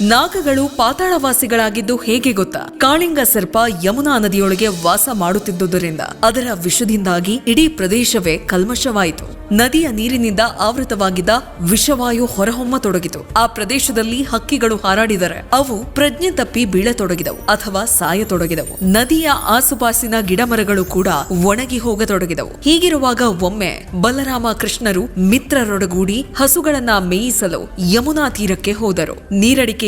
ನಾಗಗಳು ಪಾತಾಳವಾಸಿಗಳಾಗಿದ್ದು ಹೇಗೆ ಗೊತ್ತಾ? ಕಾಳಿಂಗ ಸರ್ಪ ಯಮುನಾ ನದಿಯೊಳಗೆ ವಾಸ ಮಾಡುತ್ತಿದ್ದುದರಿಂದ ಅದರ ವಿಷದಿಂದಾಗಿ ಇಡೀ ಪ್ರದೇಶವೇ ಕಲ್ಮಶವಾಯಿತು. ನದಿಯ ನೀರಿನಿಂದ ಆವೃತವಾಗಿದ್ದ ವಿಷವಾಯು ಹೊರಹೊಮ್ಮತೊಡಗಿತು. ಆ ಪ್ರದೇಶದಲ್ಲಿ ಹಕ್ಕಿಗಳು ಹಾರಾಡಿದರೆ ಅವು ಪ್ರಜ್ಞೆ ತಪ್ಪಿ ಬೀಳತೊಡಗಿದವು ಅಥವಾ ಸಾಯತೊಡಗಿದವು. ನದಿಯ ಆಸುಪಾಸಿನ ಗಿಡಮರಗಳು ಕೂಡ ಒಣಗಿ ಹೋಗತೊಡಗಿದವು. ಹೀಗಿರುವಾಗ ಒಮ್ಮೆ ಬಲರಾಮ ಕೃಷ್ಣರು ಮಿತ್ರರೊಡಗೂಡಿ ಹಸುಗಳನ್ನ ಮೇಯಿಸಲು ಯಮುನಾ ತೀರಕ್ಕೆ ಹೋದರು.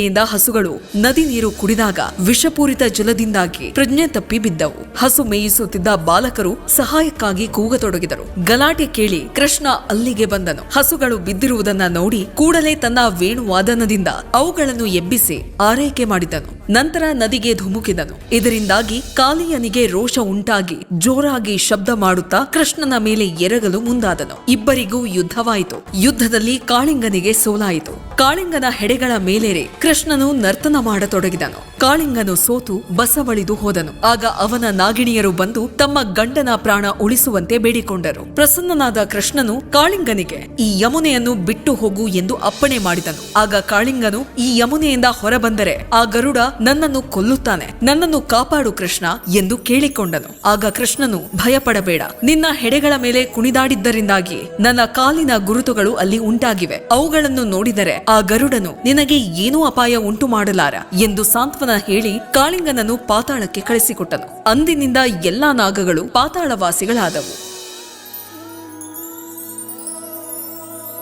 ನೀರಡಿಕೆಯಿಂದ ಹಸುಗಳು, ನದಿ ನೀರು ಕುಡಿದಾಗ ವಿಷಪೂರಿತ ಜಲದಿಂದಾಗಿ ಪ್ರಜ್ಞೆ ತಪ್ಪಿ ಬಿದ್ದವು. ಹಸು ಮೇಯಿಸುತ್ತಿದ್ದ ಬಾಲಕರು ಸಹಾಯಕ್ಕಾಗಿ ಕೂಗತೊಡಗಿದರು. ಗಲಾಟೆ ಕೇಳಿ ಕೃಷ್ಣ ಅಲ್ಲಿಗೆ ಬಂದನು. ಹಸುಗಳು ಬಿದ್ದಿರುವುದನ್ನ ನೋಡಿ ಕೂಡಲೇ ತನ್ನ ವೇಣುವಾದನದಿಂದ ಅವುಗಳನ್ನು ಎಬ್ಬಿಸಿ ಆರೈಕೆ ಮಾಡಿದನು. ನಂತರ ನದಿಗೆ ಧುಮುಕಿದನು. ಇದರಿಂದಾಗಿ ಕಾಲಿಯನಿಗೆ ರೋಷ ಉಂಟಾಗಿ ಜೋರಾಗಿ ಶಬ್ದ ಮಾಡುತ್ತಾ ಕೃಷ್ಣನ ಮೇಲೆ ಎರಗಲು ಮುಂದಾದನು. ಇಬ್ಬರಿಗೂ ಯುದ್ಧವಾಯಿತು. ಯುದ್ಧದಲ್ಲಿ ಕಾಳಿಂಗನಿಗೆ ಸೋಲಾಯಿತು. ಕಾಳಿಂಗನ ಹೆಡೆಗಳ ಮೇಲೇರಿ ಕೃಷ್ಣನು ನರ್ತನ ಮಾಡತೊಡಗಿದನು. ಕಾಳಿಂಗನು ಸೋತು ಬಸವಳಿದು ಹೋದನು. ಆಗ ಅವನ ನಾಗಿಣಿಯರು ಬಂದು ತಮ್ಮ ಗಂಡನ ಪ್ರಾಣ ಉಳಿಸುವಂತೆ ಬೇಡಿಕೊಂಡರು. ಪ್ರಸನ್ನನಾದ ಕೃಷ್ಣನು ಕಾಳಿಂಗನಿಗೆ, ಈ ಯಮುನೆಯನ್ನು ಬಿಟ್ಟು ಹೋಗು ಎಂದು ಅಪ್ಪಣೆ ಮಾಡಿದನು. ಆಗ ಕಾಳಿಂಗನು, ಈ ಯಮುನೆಯಿಂದ ಹೊರಬಂದರೆ ಆ ಗರುಡ ನನ್ನನ್ನು ಕೊಲ್ಲುತ್ತಾನೆ. ನನ್ನನ್ನು ಕಾಪಾಡು ಕೃಷ್ಣ ಎಂದು ಕೇಳಿಕೊಂಡನು. ಆಗ ಕೃಷ್ಣನು, ಭಯಪಡಬೇಡ. ನಿನ್ನ ಹೆಡೆಗಳ ಮೇಲೆ ಕುಣಿದಾಡಿದ್ದರಿಂದಾಗಿ ನನ್ನ ಕಾಲಿನ ಗುರುತುಗಳು ಅಲ್ಲಿ ಉಂಟಾಗಿವೆ. ಅವುಗಳನ್ನು ನೋಡಿದರೆ ಆ ಗರುಡನು, ನಿನಗೆ ಏನೂ ಅಪಾಯ ಉಂಟು ಮಾಡಲಾರ ಎಂದು ಸಾಂತ್ವನ ಹೇಳಿ ಕಾಳಿಂಗನನ್ನು ಪಾತಾಳಕ್ಕೆ ಕಳಿಸಿಕೊಟ್ಟನು. ಅಂದಿನಿಂದ ಎಲ್ಲಾ ನಾಗಗಳು ಪಾತಾಳವಾಸಿಗಳಾದವು.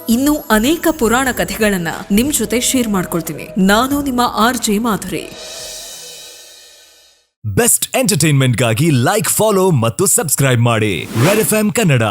ಇನ್ನು ಅನೇಕ ಪುರಾಣ ಕಥೆಗಳನ್ನ ನಿಮ್ ಜೊತೆ ಶೇರ್ ಮಾಡ್ಕೊಳ್ತೀನಿ. ನಾನು ನಿಮ್ಮ ಆರ್ ಜೆ ಮಾಧುರಿ. ಬೆಸ್ಟ್ ಎಂಟರ್ಟೈನ್ಮೆಂಟ್ಗಾಗಿ ಲೈಕ್ ಫಾಲೋ ಮತ್ತು ಸಬ್ಸ್ಕ್ರೈಬ್ ಮಾಡಿ. Red F Kannada